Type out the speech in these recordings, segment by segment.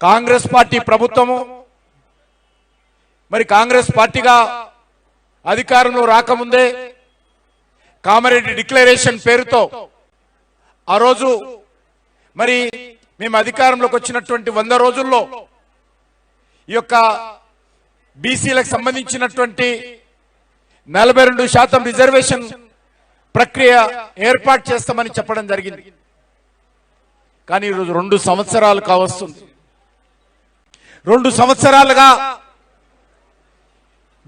Congress party ప్రభుత్వము. మరి కాంగ్రెస్ పార్టీగా అధికారంలో రాకముందే కామారెడ్డి డిక్లరేషన్ పేరుతో ఆ రోజు మరి మేము అధికారంలోకి వచ్చినటువంటి వంద రోజుల్లో ఈ యొక్క బీసీలకు సంబంధించినటువంటి నలభై రెండు శాతం రిజర్వేషన్ ప్రక్రియ ఏర్పాటు చేస్తామని చెప్పడం జరిగింది. కానీ ఈరోజు రెండు సంవత్సరాలు కావస్తుంది. రెండు సంవత్సరాలుగా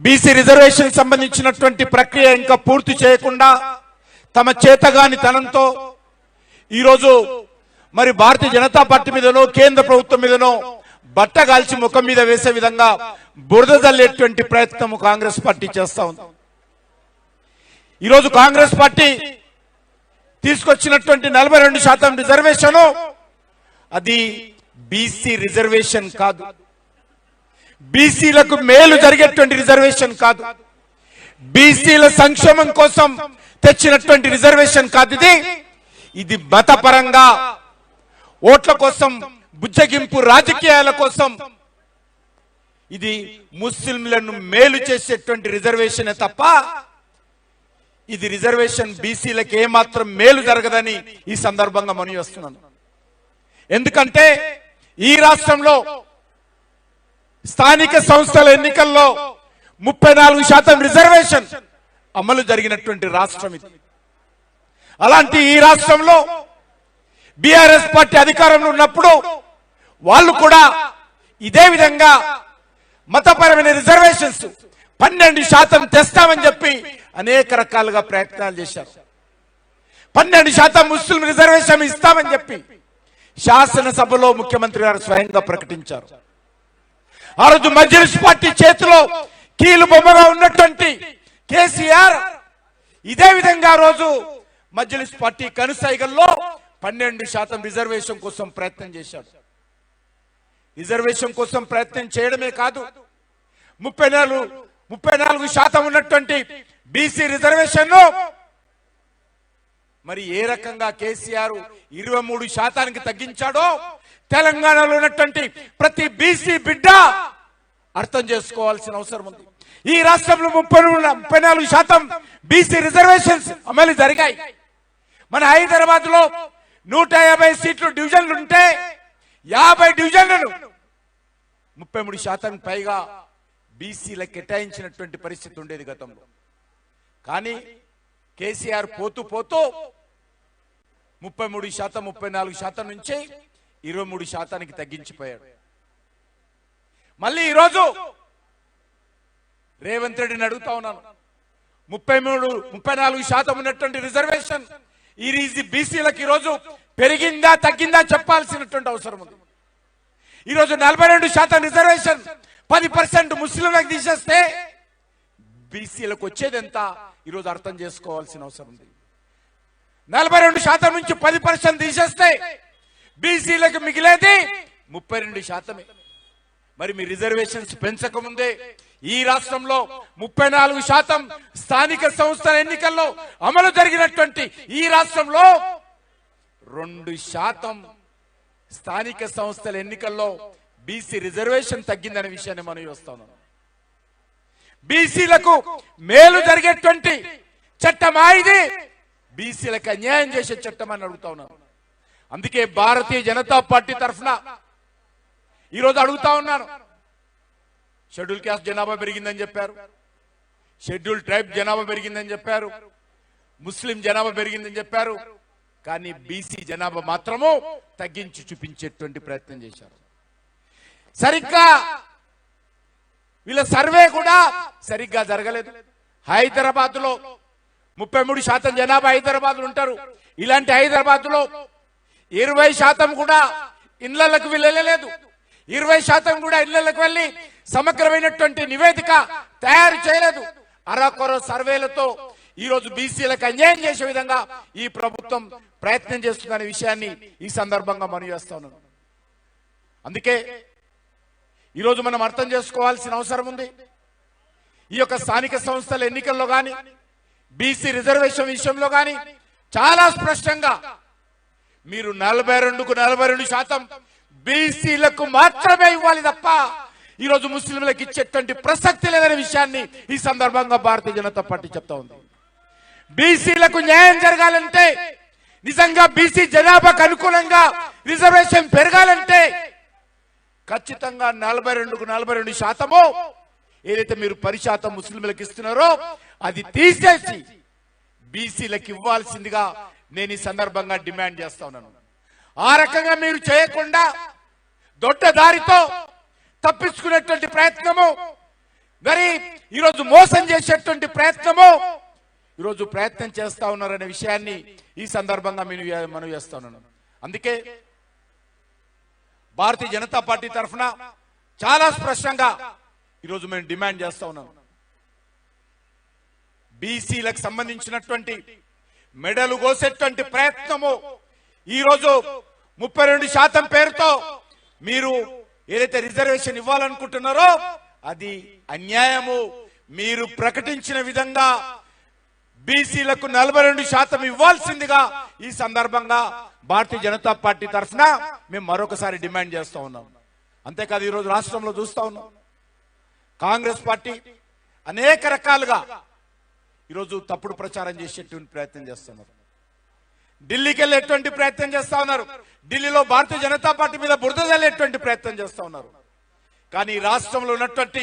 బీసీ రిజర్వేషన్ సంబంధించినటువంటి ప్రక్రియ ఇంకా పూర్తి చేయకుండా తమ చేతగాని తనంతో ఈరోజు మరి భారతీయ జనతా పార్టీ మీదనో కేంద్ర ప్రభుత్వం మీదనో బట్ట కాల్చి ముఖం మీద వేసే విధంగా బురద జల్లేటువంటి ప్రయత్నం కాంగ్రెస్ పార్టీ చేస్తా ఉంది. ఈరోజు కాంగ్రెస్ పార్టీ తీసుకొచ్చినటువంటి నలభై రెండు శాతం రిజర్వేషను అది బీసీ రిజర్వేషన్ కాదు. బీసీలకు మేలు జరిగేటువంటి రిజర్వేషన్ కాదు. బీసీల సంక్షేమం కోసం తెచ్చినటువంటి రిజర్వేషన్ కాదు ఇది. ఇది మతపరంగా ఓట్ల కోసం బుజ్జగింపు రాజకీయాల కోసం ఇది ముస్లింలను మేలు చేసేటువంటి రిజర్వేషన్ తప్ప ఇది రిజర్వేషన్ బీసీలకు ఏమాత్రం మేలు జరగదని ఈ సందర్భంగా మనవి వస్తున్నాను ఎందుకంటే ఈ రాష్ట్రంలో స్థానిక సంస్థల ఎన్నికల్లో ముప్పై నాలుగు శాతం రిజర్వేషన్ అమలు జరిగినటువంటి రాష్ట్రం ఇది. అలాంటి ఈ రాష్ట్రంలో బీఆర్ఎస్ పార్టీ అధికారంలో ఉన్నప్పుడు వాళ్ళు కూడా ఇదే విధంగా మతపరమైన రిజర్వేషన్స్ పన్నెండు శాతం తెస్తామని చెప్పి అనేక రకాలుగా ప్రయత్నాలు చేశారు. పన్నెండు శాతం ముస్లిం రిజర్వేషన్ ఇస్తామని చెప్పి శాసనసభలో ముఖ్యమంత్రి గారు స్వయంగా ప్రకటించారు. ఆ రోజు మజ్లిస్ పార్టీ చేతిలో కీలు బొమ్మగా ఉన్నటువంటి కేసీఆర్ ఇదే విధంగా రోజు మజ్లిస్ పార్టీ కనుసైగల్లో పన్నెండు శాతం రిజర్వేషన్ కోసం ప్రయత్నం చేశాడు. రిజర్వేషన్ కోసం ప్రయత్నం చేయడమే కాదు ముప్పై నాలుగు ముప్పై నాలుగు శాతం ఉన్నటువంటి బీసీ రిజర్వేషన్ మరి ఏ రకంగా కేసీఆర్ ఇరవై మూడు శాతానికి తగ్గించాడో? తెలంగాణలో ఉన్నటువంటి ప్రతి బీసీ బిడ్డ అర్థం చేసుకోవాల్సిన అవసరం ఉంది. ఈ రాష్ట్రంలో ముప్పై ముప్పై నాలుగు శాతం బీసీ రిజర్వేషన్స్ అమలు జరిగాయి. మన హైదరాబాద్లో నూట యాభై సీట్లు డివిజన్లు ఉంటే యాభై డివిజన్లను ముప్పై మూడు శాతం పైగా బీసీలకు కేటాయించినటువంటి పరిస్థితి ఉండేది గతంలో. కానీ కేసీఆర్ పోతూ పోతూ ముప్పై మూడు శాతం ముప్పై నాలుగు శాతం నుంచి ఇరవై మూడు శాతానికి తగ్గించిపోయాడు. మళ్ళీ ఈరోజు రేవంత్ రెడ్డిని అడుగుతా ఉన్నాను. ముప్పై మూడు ముప్పై నాలుగు శాతం ఉన్నటువంటి రిజర్వేషన్ ఈ రీజి బీసీలకు ఈరోజు పెరిగిందా తగ్గిందా చెప్పాల్సినటువంటి అవసరం ఉంది. ఈరోజు నలభై రెండు శాతం రిజర్వేషన్ పది పర్సెంట్ ముస్లింలకు తీసేస్తే బీసీలకు వచ్చేది ఎంత? ఈరోజు అర్థం చేసుకోవాల్సిన అవసరం ఉంది. నలభై రెండు శాతం నుంచి పది పర్సెంట్ తీసేస్తే బీసీలకు మిగిలేది ముప్పై రెండు శాతమే. మరి మీ రిజర్వేషన్స్ పెంచకముందే ఈ రాష్ట్రంలో ముప్పై నాలుగు శాతం స్థానిక సంస్థల ఎన్నికల్లో అమలు జరిగినటువంటి ఈ రాష్ట్రంలో రెండు శాతం స్థానిక సంస్థల ఎన్నికల్లో బీసీ రిజర్వేషన్ తగ్గిందనే విషయాన్ని మనం చూస్తాం. బీసీలకు మేలు జరిగేటువంటి చట్టమా ఇది బీసీలకు అన్యాయం చేసే చట్టం అని అడుగుతా ఉన్నాను అందుకే భారతీయ జనతా పార్టీ తరఫున ఈరోజు అడుగుతా ఉన్నాను షెడ్యూల్ క్యాస్ట్ జనాభా పెరిగిందని చెప్పారు. షెడ్యూల్ ట్రైబ్ జనాభా పెరిగిందని చెప్పారు. ముస్లిం జనాభా పెరిగిందని చెప్పారు. కానీ బీసీ జనాభా మాత్రము తగ్గించి చూపించేటువంటి ప్రయత్నం చేశారు. సరిగ్గా వీళ్ళ సర్వే కూడా సరిగ్గా జరగలేదు. హైదరాబాద్లో ముప్పై మూడు శాతం జనాభా హైదరాబాద్ ఉంటారు. ఇలాంటి హైదరాబాద్లో ఇరవై శాతం కూడా ఇళ్ళకు వెళ్ళలేదు. ఇరవై శాతం కూడా ఇళ్ళకు వెళ్ళి సమగ్రమైనటువంటి నివేదిక తయారు చేయలేదు. అరకొర సర్వేలతో ఈ రోజు బీసీలకు అన్యాయం చేసే విధంగా ఈ ప్రభుత్వం ప్రయత్నం చేస్తుందనే విషయాన్ని ఈ సందర్భంగా మనం చేస్తాను అందుకే ఈరోజు మనం అర్థం చేసుకోవాల్సిన అవసరం ఉంది. ఈ యొక్క స్థానిక సంస్థల ఎన్నికల్లో కానీ బీసీ రిజర్వేషన్ విషయంలో కానీ చాలా స్పష్టంగా మీరు నలభై రెండుకు నలభై రెండు శాతం బీసీలకు మాత్రమే ఇవ్వాలి తప్ప ఈరోజు ముస్లింలకు ఇచ్చేటువంటి ప్రసక్తి లేదనే విషయాన్ని ఈ సందర్భంగా భారతీయ జనతా పార్టీ చెప్తా ఉంది. బీసీలకు న్యాయం జరగాలంటే నిజంగా బీసీ జనాభాకు అనుకూలంగా రిజర్వేషన్ పెరగాలంటే ఖచ్చితంగా నలభై రెండుకు నలభై రెండు శాతము ఏదైతే మీరు పది శాతం ముస్లింలకు ఇస్తున్నారో అది తీసేసి బీసీలకు ఇవ్వాల్సిందిగా నేను ఈ సందర్భంగా డిమాండ్ చేస్తా ఉన్నాను. ఆ రకంగా మీరు చేయకుండా దొడ్డ దారితో తప్పించుకునేటువంటి ప్రయత్నము మరి ఈరోజు మోసం చేసేటువంటి ప్రయత్నము ఈరోజు ప్రయత్నం చేస్తా ఉన్నారనే విషయాన్ని ఈ సందర్భంగా నేను మనం చేస్తా ఉన్నాను. అందుకే భారతీయ జనతా పార్టీ తరఫున చాలా స్పష్టంగా ఈరోజు మేము డిమాండ్ చేస్తా ఉన్నాం. బీసీలకు సంబంధించినటువంటి మెడలు కోసేటువంటి ప్రయత్నము. ఈరోజు ముప్పై రెండు శాతం పేరుతో మీరు ఏదైతే రిజర్వేషన్ ఇవ్వాలనుకుంటున్నారో అది అన్యాయము. మీరు ప్రకటించిన విధంగా బీసీలకు నలభై రెండు శాతం ఇవ్వాల్సిందిగా ఈ సందర్భంగా భారతీయ జనతా పార్టీ తరఫున మేము మరొకసారి డిమాండ్ చేస్తూ ఉన్నాం. అంతేకాదు ఈరోజు రాష్ట్రంలో చూస్తూ ఉన్నాం. కాంగ్రెస్ పార్టీ అనేక రకాలుగా ఈరోజు తప్పుడు ప్రచారం చేసేటువంటి ప్రయత్నం చేస్తున్నారు. ఢిల్లీకి వెళ్ళేటువంటి ప్రయత్నం చేస్తా ఉన్నారు. ఢిల్లీలో భారతీయ జనతా పార్టీ మీద బురద చల్లేటువంటి ప్రయత్నం చేస్తా ఉన్నారు. కానీ రాష్ట్రంలో ఉన్నటువంటి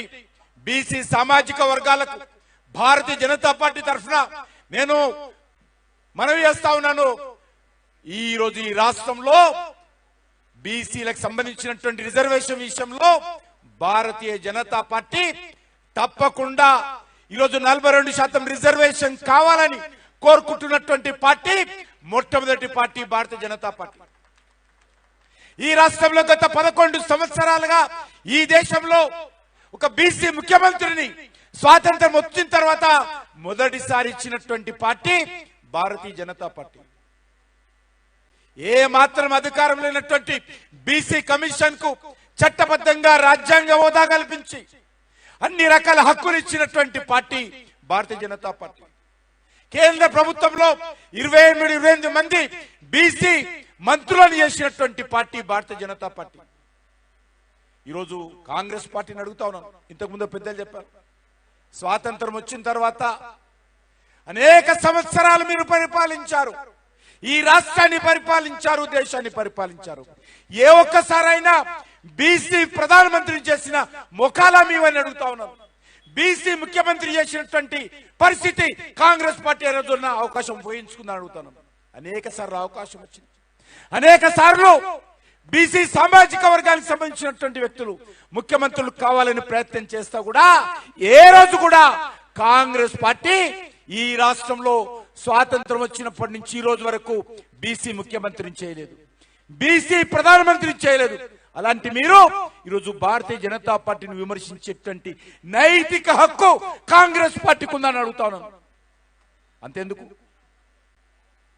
బీసీ సామాజిక వర్గాలకు భారతీయ జనతా పార్టీ తరఫున నేను మనవి చేస్తా ఉన్నాను. ఈ రోజు ఈ రాష్ట్రంలో బీసీలకు సంబంధించినటువంటి రిజర్వేషన్ విషయంలో భారతీయ జనతా పార్టీ తప్పకుండా ఈరోజు నలభై రెండు శాతం రిజర్వేషన్ కావాలని కోరుకుంటున్నటువంటి పార్టీ మొట్టమొదటి పార్టీ భారతీయ జనతా పార్టీ. ఈ రాష్ట్రంలో గత పదకొండు సంవత్సరాలుగా ఈ దేశంలో ఒక బీసీ ముఖ్యమంత్రిని స్వాతంత్రం వచ్చిన తర్వాత మొదటిసారి ఇచ్చినటువంటి పార్టీ భారతీయ జనతా పార్టీ. ఏ మాత్రం అధికారం లేనటువంటి బీసీ కమిషన్కు చట్టబద్ధంగా రాజ్యాంగ హోదా కల్పించి అన్ని రకాల హక్కులు ఇచ్చినటువంటి పార్టీ భారతీయ జనతా పార్టీ. కేంద్ర ప్రభుత్వంలో ఇరవై ఎనిమిది ఇరవై ఎనిమిది మంది బీసీ మంత్రులను చేసినటువంటి పార్టీ భారతీయ జనతా పార్టీ. ఈరోజు కాంగ్రెస్ పార్టీని అడుగుతా ఉన్నాను. ఇంతకు ముందు పెద్దలు చెప్పారు. స్వాతంత్రం వచ్చిన తర్వాత అనేక సంవత్సరాలు మీరు పరిపాలించారు. ఈ రాష్ట్రాన్ని పరిపాలించారు దేశాన్ని పరిపాలించారు. ఏ ఒక్కసారైనా బీసీ ప్రధానమంత్రి చేసిన ముఖాలా మీవని అడుగుతా ఉన్నాను బీసీ ముఖ్యమంత్రి చేసినటువంటి పరిస్థితి కాంగ్రెస్ పార్టీ రోజున్న అవకాశం పోయించుకుందని అడుగుతాను అనేక సార్లు అవకాశం వచ్చింది. అనేక సార్లు బీసీ సామాజిక వర్గానికి సంబంధించినటువంటి వ్యక్తులు ముఖ్యమంత్రులు కావాలని ప్రయత్నం చేస్తా కూడా ఏ రోజు కూడా కాంగ్రెస్ పార్టీ ఈ రాష్ట్రంలో స్వాతంత్రం వచ్చినప్పటి నుంచి ఈ రోజు వరకు బీసీ ముఖ్యమంత్రిని చేయలేదు. బీసీ ప్రధానమంత్రిని చేయలేదు. అలాంటి మీరు ఈరోజు భారతీయ జనతా పార్టీని విమర్శించేటువంటి నైతిక హక్కు కాంగ్రెస్ పార్టీకి ఉందని అడుగుతాను అంతేందుకు?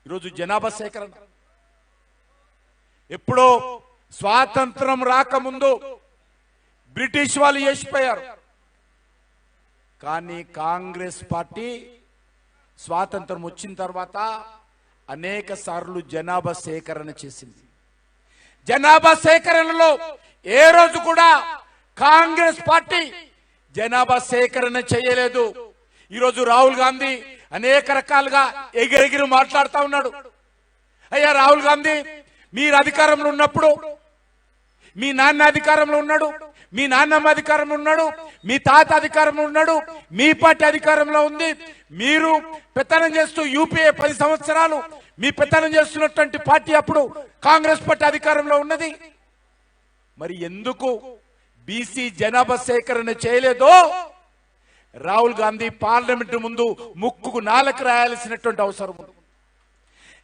ఈరోజు జనాభా సేకరణ. ఎప్పుడో స్వాతంత్రం రాకముందు బ్రిటిష్ వాళ్ళు చేసిపోయారు. కానీ కాంగ్రెస్ పార్టీ స్వాతంత్రం వచ్చిన తర్వాత అనేక సార్లు జనాభా సేకరణ చేసింది. జనాభా సేకరణలో ఏ రోజు కూడా కాంగ్రెస్ పార్టీ జనాభా సేకరణ చేయలేదు. ఈరోజు రాహుల్ గాంధీ అనేక రకాలుగా ఎగిరెగిరి మాట్లాడుతా ఉన్నాడు. అయ్యా రాహుల్ గాంధీ మీరు అధికారంలో ఉన్నప్పుడు మీ నాన్న అధికారంలో ఉన్నాడు. మీ నాన్నమ్మ అధికారంలో ఉన్నాడు మీ తాత అధికారంలో ఉన్నాడు మీ పార్టీ అధికారంలో ఉంది. మీరు పెత్తనం చేస్తూ యూపీఏ పది సంవత్సరాలు మీ పెత్తనం చేస్తున్నటువంటి పార్టీ అప్పుడు కాంగ్రెస్ పార్టీ అధికారంలో ఉన్నది. మరి ఎందుకు బీసీ జనాభా సేకరణ చేయలేదో? రాహుల్ గాంధీ పార్లమెంట్ ముందు ముక్కుకు నాలకు రాయాల్సినటువంటి అవసరం ఉంది.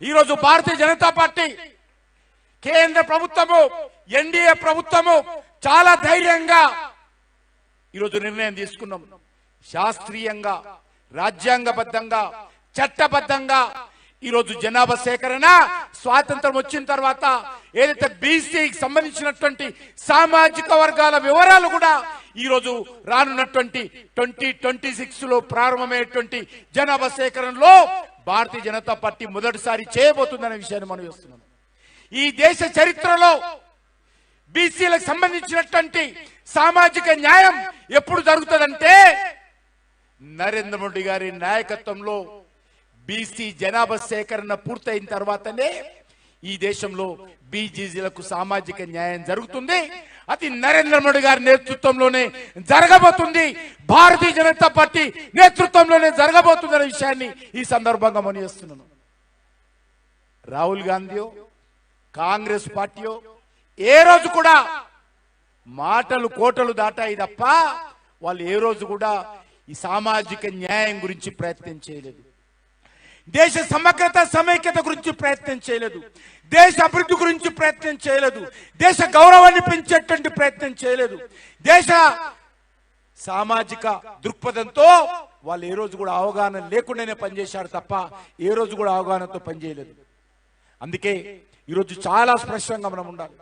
ఈరోజు భారతీయ జనతా పార్టీ కేంద్ర ప్రభుత్వము ఎన్డీఏ ప్రభుత్వము చాలా ధైర్యంగా ఈరోజు నిర్ణయం తీసుకున్నాం. శాస్త్రీయంగా రాజ్యాంగబద్ధంగా చట్టబద్ధంగా ఈరోజు జనాభా సేకరణ స్వాతంత్రం వచ్చిన తర్వాత ఏదైతే బీసీకి సంబంధించినటువంటి సామాజిక వర్గాల వివరాలు కూడా ఈరోజు రానున్నటువంటి ట్వంటీ ట్వంటీ సిక్స్లో ప్రారంభమయ్యేటువంటి జనాభా సేకరణలో భారతీయ జనతా పార్టీ మొదటిసారి చేయబోతుందనే విషయాన్ని మనం చేస్తున్నాం. ఈ దేశ చరిత్రలో బీసీలకు సంబంధించినటువంటి సామాజిక న్యాయం ఎప్పుడు జరుగుతుందంటే నరేంద్ర మోడీ గారి నాయకత్వంలో బీసీ జనాభా సేకరణ పూర్తయిన తర్వాతనే ఈ దేశంలో బీజీజీలకు సామాజిక న్యాయం జరుగుతుంది. అది నరేంద్ర మోడీ గారి నేతృత్వంలోనే జరగబోతుంది. భారతీయ జనతా పార్టీ నేతృత్వంలోనే జరగబోతుందనే విషయాన్ని ఈ సందర్భంగా మనిస్తున్నాను రాహుల్ గాంధీయో కాంగ్రెస్ పార్టీయో ఏ రోజు కూడా మాటలు కోటలు దాటాయి తప్ప వాళ్ళు ఏ రోజు కూడా ఈ సామాజిక న్యాయం గురించి ప్రయత్నం చేయలేదు. దేశ సమగ్రత సమైక్యత గురించి ప్రయత్నం చేయలేదు. దేశ అభివృద్ధి గురించి ప్రయత్నం చేయలేదు. దేశ గౌరవాన్ని పెంచేటువంటి ప్రయత్నం చేయలేదు. దేశ సామాజిక దృక్పథంతో వాళ్ళు ఏ రోజు కూడా అవగాహన లేకుండానే పనిచేశారు తప్ప ఏ రోజు కూడా అవగాహనతో పనిచేయలేదు. అందుకే ఈరోజు చాలా స్పష్టంగా మనం ఉండాలి.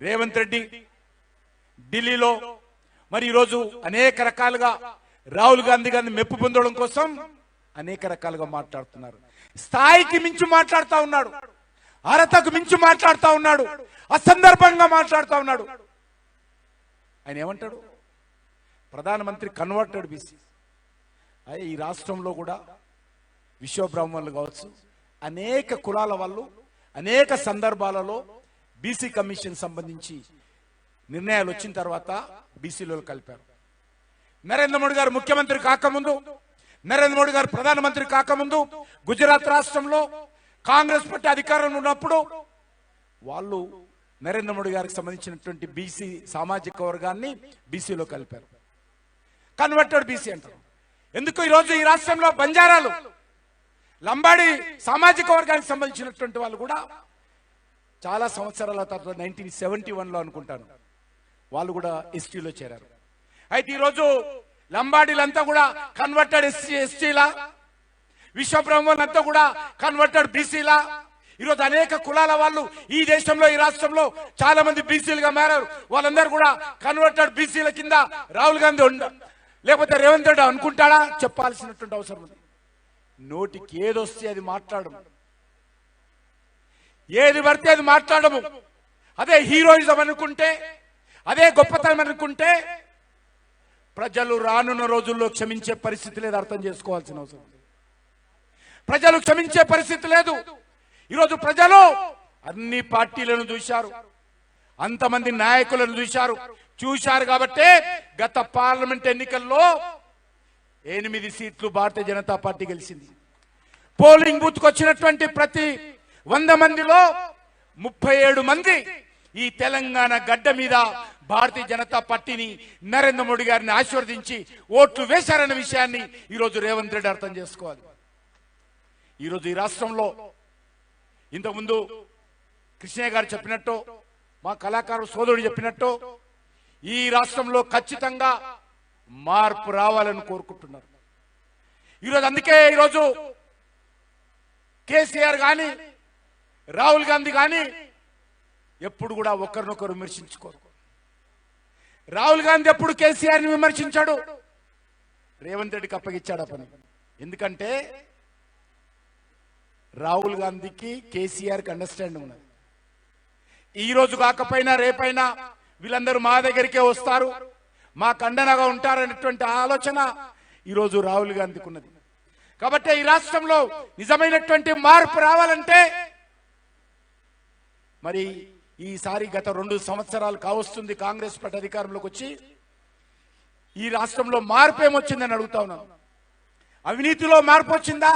రేవంత్ రెడ్డి ఢిల్లీలో మరి ఈరోజు అనేక రకాలుగా రాహుల్ గాంధీ గారిని మెప్పు పొందడం కోసం అనేక రకాలుగా మాట్లాడుతున్నారు. స్థాయికి మించి మాట్లాడుతూ ఉన్నాడు. అర్హతకు మించి మాట్లాడుతూ ఉన్నాడు. అసందర్భంగా మాట్లాడుతూ ఉన్నాడు. ఆయన ఏమంటాడు? ప్రధానమంత్రి కన్వర్టెడ్ బీసీ. అయ్యే ఈ రాష్ట్రంలో కూడా విశ్వబ్రాహ్మణులు కావచ్చు అనేక కులాల వాళ్ళు అనేక సందర్భాలలో బీసీ కమిషన్ సంబంధించి నిర్ణయాలు వచ్చిన తర్వాత బీసీలో కలిపారు. నరేంద్ర మోడీ గారు ముఖ్యమంత్రి కాకముందు నరేంద్ర మోడీ గారు ప్రధానమంత్రి కాకముందు గుజరాత్ రాష్ట్రంలో కాంగ్రెస్ పార్టీ అధికారంలో ఉన్నప్పుడు వాళ్ళు నరేంద్ర మోడీ గారికి సంబంధించినటువంటి బీసీ సామాజిక వర్గాన్ని బీసీలో కలిపారు. కన్వర్టెడ్ బీసీ అంటారు. ఎందుకు ఈరోజు ఈ రాష్ట్రంలో బంజారాలు లంబాడి సామాజిక వర్గానికి సంబంధించినటువంటి వాళ్ళు కూడా చాలా సంవత్సరాల తర్వాత నైన్టీన్ సెవెంటీ వన్లో అనుకుంటాను. వాళ్ళు కూడా ఎస్టీలో చేరారు. అయితే ఈరోజు లంబాడీలంతా కూడా కన్వర్టెడ్ ఎస్సీ ఎస్టీలా? విశ్వబ్రహ్మణులంతా కూడా కన్వర్టెడ్ బీసీలా? ఈరోజు అనేక కులాల వాళ్ళు ఈ దేశంలో ఈ రాష్ట్రంలో చాలా మంది బీసీలుగా మారారు. వాళ్ళందరూ కూడా కన్వర్టెడ్ బీసీల కింద రాహుల్ గాంధీ ఉండ లేకపోతే రేవంత్ రెడ్డి అనుకుంటాడా? చెప్పాల్సినటువంటి అవసరం ఉంది. నోటికి ఏదొస్తే అది మాట్లాడడం. ఏది పడితే అది మాట్లాడము. అదే హీరోయిజం అనుకుంటే అదే గొప్పతనం అనుకుంటే ప్రజలు రానున్న రోజుల్లో క్షమించే పరిస్థితి లేదు అర్థం చేసుకోవాల్సిన అవసరం ఉంది. ప్రజలు క్షమించే పరిస్థితి లేదు. ఈరోజు ప్రజలు అన్ని పార్టీలను చూశారు. అంతమంది నాయకులను చూశారు. చూశారు కాబట్టే గత పార్లమెంట్ ఎన్నికల్లో ఎనిమిది సీట్లు భారతీయ జనతా పార్టీ గెలిచింది. పోలింగ్ బూత్కు వచ్చినటువంటి ప్రతి వంద మందిలో ముప్పై ఏడు మంది ఈ తెలంగాణ గడ్డ మీద భారతీయ జనతా పార్టీని నరేంద్ర మోడీ గారిని ఆశీర్వదించి ఓట్లు వేశారన్న విషయాన్ని ఈరోజు రేవంత్ రెడ్డి అర్థం చేసుకోవాలి. ఈరోజు ఈ రాష్ట్రంలో ఇంతకుముందు కృష్ణయ్య గారు చెప్పినట్టు మా కళాకారు సోదరుడు చెప్పినట్టు ఈ రాష్ట్రంలో ఖచ్చితంగా మార్పు రావాలని కోరుకుంటున్నారు. ఈరోజు అందుకే ఈరోజు కేసీఆర్ కానీ రాహుల్ గాంధీ కానీ ఎప్పుడు కూడా ఒకరినొకరు విమర్శించుకోరు. రాహుల్ గాంధీ ఎప్పుడు కేసీఆర్ని విమర్శించాడు? రేవంత్ రెడ్డికి అప్పగిచ్చాడు ఆ పని. ఎందుకంటే రాహుల్ గాంధీకి కేసీఆర్కి అండర్స్టాండింగ్ ఉన్నది. ఈ రోజు కాకపోయినా రేపైనా వీళ్ళందరూ మా దగ్గరికే వస్తారు. మా కండనగా ఉంటారనేటువంటి ఆలోచన ఈరోజు రాహుల్ గాంధీకి ఉన్నది. కాబట్టి ఈ రాష్ట్రంలో నిజమైనటువంటి మార్పు రావాలంటే మరి ఈసారి గత రెండు సంవత్సరాలు కావస్తుంది కాంగ్రెస్ పార్టీ అధికారంలోకి వచ్చి. ఈ రాష్ట్రంలో మార్పు ఏమొచ్చిందని అడుగుతా ఉన్నాను. అవినీతిలో మార్పు వచ్చిందా?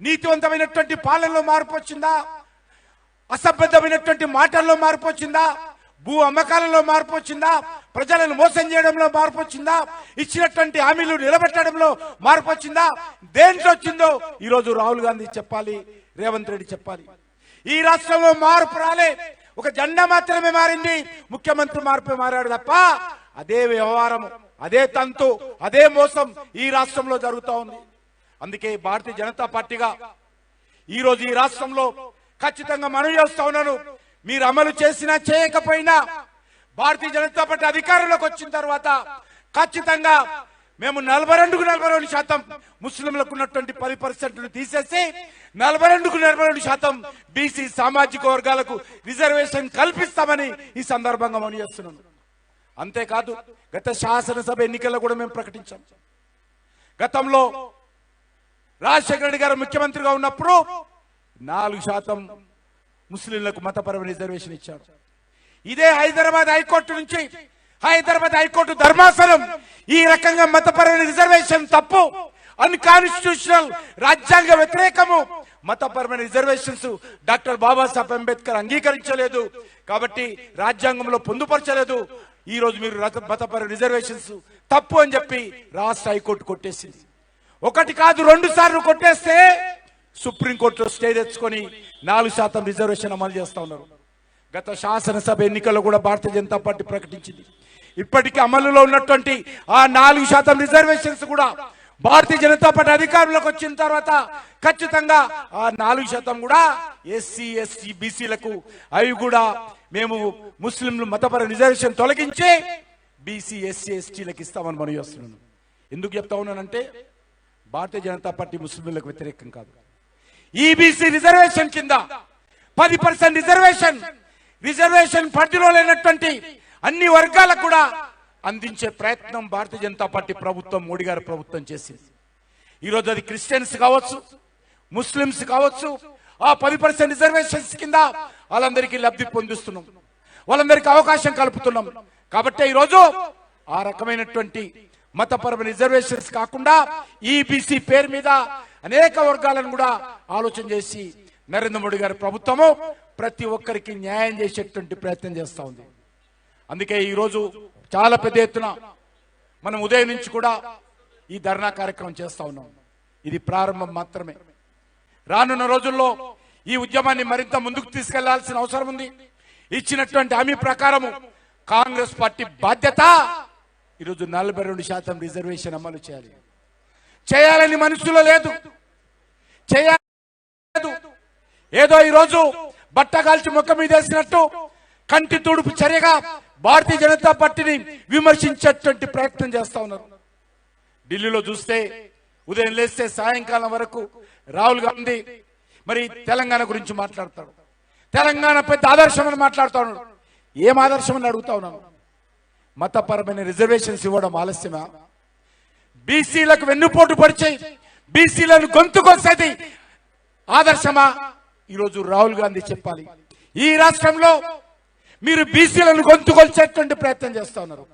నీతివంతమైనటువంటి పాలనలో మార్పు వచ్చిందా? అసభ్యతమైనటువంటి మాటల్లో మార్పు వచ్చిందా? భూ అమ్మకాలలో మార్పు వచ్చిందా? ప్రజలను మోసం చేయడంలో మార్పు వచ్చిందా? ఇచ్చినటువంటి హామీలు నిలబెట్టడంలో మార్పు వచ్చిందా? దేంట్లో వచ్చిందో ఈరోజు రాహుల్ గాంధీ చెప్పాలి రేవంత్ రెడ్డి చెప్పాలి. ఈ రాష్ట్రంలో మార్పు రాలే. ఒక జెండా మాత్రమే మారింది. ముఖ్యమంత్రి మార్పు మారాడు తప్ప అదే వ్యవహారం అదే తంతు అదే మోసం ఈ రాష్ట్రంలో జరుగుతా ఉంది. అందుకే భారతీయ జనతా పార్టీగా ఈరోజు ఈ రాష్ట్రంలో ఖచ్చితంగా మనవి చేస్తా ఉన్నాను. మీరు అమలు చేసినా చేయకపోయినా భారతీయ జనతా పార్టీ అధికారంలోకి వచ్చిన తర్వాత ఖచ్చితంగా మేము నలభై రెండుకు నలభై రెండు శాతం ముస్లింలకు ఉన్నటువంటి పది పర్సెంట్ను తీసేసి నలభై రెండుకు నలభై రెండు శాతం బీసీ సామాజిక వర్గాలకు రిజర్వేషన్ కల్పిస్తామని ఈ సందర్భంగా మనం చేస్తున్నాం. అంతేకాదు గత శాసనసభ ఎన్నికల్లో కూడా మేము ప్రకటించాం. గతంలో రాజశేఖర రెడ్డి గారు ముఖ్యమంత్రిగా ఉన్నప్పుడు నాలుగు శాతం ముస్లింలకు మతపరమైన రిజర్వేషన్ ఇచ్చారు. ఇదే హైదరాబాద్ హైకోర్టు నుంచి హైదరాబాద్ హైకోర్టు ధర్మాసనం ఈ రకంగా మతపరమైన రిజర్వేషన్ తప్పు అన్కాన్స్టిట్యూషనల్ రాజ్యాంగ వ్యతిరేకము. మతపరమైన రిజర్వేషన్స్ డాక్టర్ బాబాసాహెబ్ అంబేద్కర్ అంగీకరించలేదు. కాబట్టి రాజ్యాంగంలో పొందుపరచలేదు. ఈ రోజు మీరు మతపరమైన రిజర్వేషన్స్ తప్పు అని చెప్పి రాష్ట్ర హైకోర్టు కొట్టేసింది. ఒకటి కాదు రెండు సార్లు కొట్టేస్తే సుప్రీంకోర్టులో స్టే తెచ్చుకొని నాలుగు శాతం రిజర్వేషన్ అమలు చేస్తా ఉన్నారు. గత శాసనసభ ఎన్నికల్లో కూడా భారతీయ జనతా పార్టీ ప్రకటించింది. ఇప్పటికీ అమలులో ఉన్నటువంటి ఆ నాలుగు శాతం రిజర్వేషన్స్ కూడా భారతీయ జనతా పార్టీ అధికారంలోకి వచ్చిన తర్వాత ఖచ్చితంగా ఆ నాలుగు శాతం కూడా ఎస్సీ ఎస్సీ బీసీలకు అవి కూడా మేము ముస్లింలు మతపర రిజర్వేషన్ తొలగించి బీసీ ఎస్సీ ఎస్టీలకు ఇస్తామని మనం చేస్తున్నాను. ఎందుకు చెప్తా ఉన్నానంటే భారతీయ జనతా పార్టీ ముస్లింలకు వ్యతిరేకం కాదు. ఈబీసీ రిజర్వేషన్ కింద పది పర్సెంట్ రిజర్వేషన్ రిజర్వేషన్ పరిధిలో లేనటువంటి అన్ని వర్గాలకు కూడా అందించే ప్రయత్నం భారతీయ జనతా పార్టీ ప్రభుత్వం మోడీ గారి ప్రభుత్వం చేసింది. ఈరోజు అది క్రిస్టియన్స్ కావచ్చు ముస్లిమ్స్ కావచ్చు ఆ పది పర్సెంట్ రిజర్వేషన్స్ కింద వాళ్ళందరికీ లబ్ధి పొందిస్తున్నాం. వాళ్ళందరికీ అవకాశం కలుపుతున్నాం. కాబట్టి ఈరోజు ఆ రకమైనటువంటి మతపరమైన రిజర్వేషన్స్ కాకుండా ఈబీసీ పేరు మీద అనేక వర్గాలను కూడా ఆలోచన చేసి నరేంద్ర మోడీ గారి ప్రభుత్వము ప్రతి ఒక్కరికి న్యాయం చేసేటువంటి ప్రయత్నం చేస్తూ ఉంది. అందుకే ఈరోజు చాలా పెద్ద ఎత్తున మనం ఉదయం నుంచి కూడా ఈ ధర్నా కార్యక్రమం చేస్తా ఉన్నాం. ఇది ప్రారంభం మాత్రమే. రానున్న రోజుల్లో ఈ ఉద్యమాన్ని మరింత ముందుకు తీసుకెళ్ళాల్సిన అవసరం ఉంది. ఇచ్చినటువంటి హామీ ప్రకారము కాంగ్రెస్ పార్టీ బాధ్యత ఈరోజు నలభై రెండు శాతం రిజర్వేషన్ అమలు చేయాలి. చేయాలని మనసులో లేదు. చేయలేదు ఏదో ఈరోజు బట్ట కాల్చి ముఖం మీద వేసినట్టు కంటి తుడుపు చర్యగా భారతీయ జనతా పార్టీని విమర్శించేటువంటి ప్రయత్నం చేస్తా ఉన్నారు. ఢిల్లీలో చూస్తే ఉదయం లేస్తే సాయంకాలం వరకు రాహుల్ గాంధీ మరి తెలంగాణ గురించి మాట్లాడతాడు. తెలంగాణ పెద్ద ఆదర్శం అని మాట్లాడుతా ఉన్నాడు. ఏం ఆదర్శం అని అడుగుతా ఉన్నాను? మతపరమైన రిజర్వేషన్స్ ఇవ్వడం ఆలస్యమా? బీసీలకు వెన్నుపోటు పరిచే బీసీలను గొంతుకొచ్చేది ఆదర్శమా? ఈరోజు రాహుల్ గాంధీ చెప్పాలి. ఈ రాష్ట్రంలో మీరు బీసీలను గొంతుకొల్చేటువంటి ప్రయత్నం చేస్తూ ఉన్నారు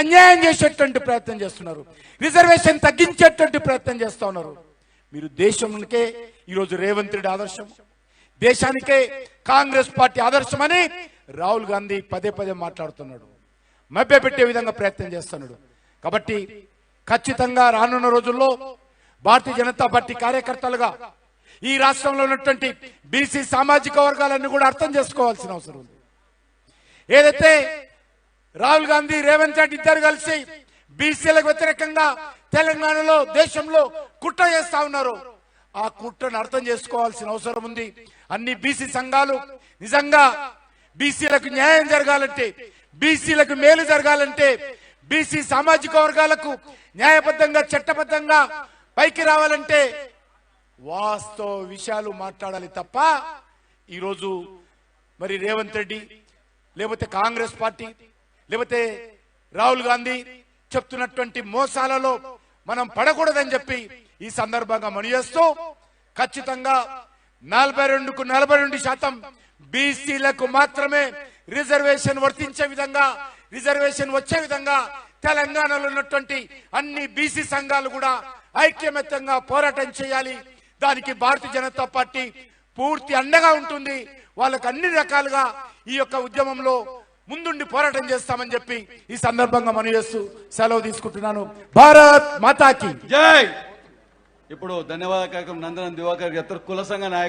అన్యాయం చేసేటువంటి ప్రయత్నం చేస్తున్నారు. రిజర్వేషన్ తగ్గించేటువంటి ప్రయత్నం చేస్తూ ఉన్నారు మీరు దేశంకే ఈరోజు రేవంత్ రెడ్డి ఆదర్శం. దేశానికే కాంగ్రెస్ పార్టీ ఆదర్శమని రాహుల్ గాంధీ పదే పదే మాట్లాడుతున్నాడు. మభ్యపెట్టే విధంగా ప్రయత్నం చేస్తున్నాడు. కాబట్టి ఖచ్చితంగా రానున్న రోజుల్లో భారతీయ జనతా పార్టీ కార్యకర్తలుగా ఈ రాష్ట్రంలో ఉన్నటువంటి బీసీ సామాజిక వర్గాలన్నీ కూడా అర్థం చేసుకోవాల్సిన అవసరం ఉంది. ఏదైతే రాహుల్ గాంధీ రేవంత్ రెడ్డి ఇద్దరు కలిసి బీసీలకు వ్యతిరేకంగా తెలంగాణలో దేశంలో కుట్ర చేస్తా ఉన్నారు. ఆ కుట్రను అర్థం చేసుకోవాల్సిన అవసరం ఉంది. అన్ని బీసీ సంఘాలు నిజంగా బీసీలకు న్యాయం జరగాలంటే బీసీలకు మేలు జరగాలంటే బీసీ సామాజిక వర్గాలకు న్యాయబద్ధంగా చట్టబద్ధంగా పైకి రావాలంటే వాస్తవ విషయాలు మాట్లాడాలి తప్ప ఈరోజు మరి రేవంత్ రెడ్డి లేకపోతే కాంగ్రెస్ పార్టీ లేకపోతే రాహుల్ గాంధీ చెప్తున్నటువంటి మోసాలలో మనం పడకూడదని చెప్పి ఈ సందర్భంగా మనిచేస్తూ ఖచ్చితంగా నలభై రెండుకు నలభై రెండు శాతం బీసీలకు మాత్రమే రిజర్వేషన్ వర్తించే విధంగా రిజర్వేషన్ వచ్చే విధంగా తెలంగాణలో ఉన్నటువంటి అన్ని బీసీ సంఘాలు కూడా ఐక్యమత్యంగా పోరాటం చేయాలి. దానికి భారతీయ జనతా పార్టీ పూర్తి అండగా ఉంటుంది. వాళ్ళకు అన్ని రకాలుగా ఈ యొక్క ఉద్యమంలో ముందుండి పోరాటం చేస్తామని చెప్పి ఈ సందర్భంగా మనం చేస్తూ సెలవు తీసుకుంటున్నాను. భారత్ మాతాకి. జై! ఇప్పుడు ధన్యవాద కార్యక్రమం నందనం దివాకర్ గారు కుల సంఘ నాయకులు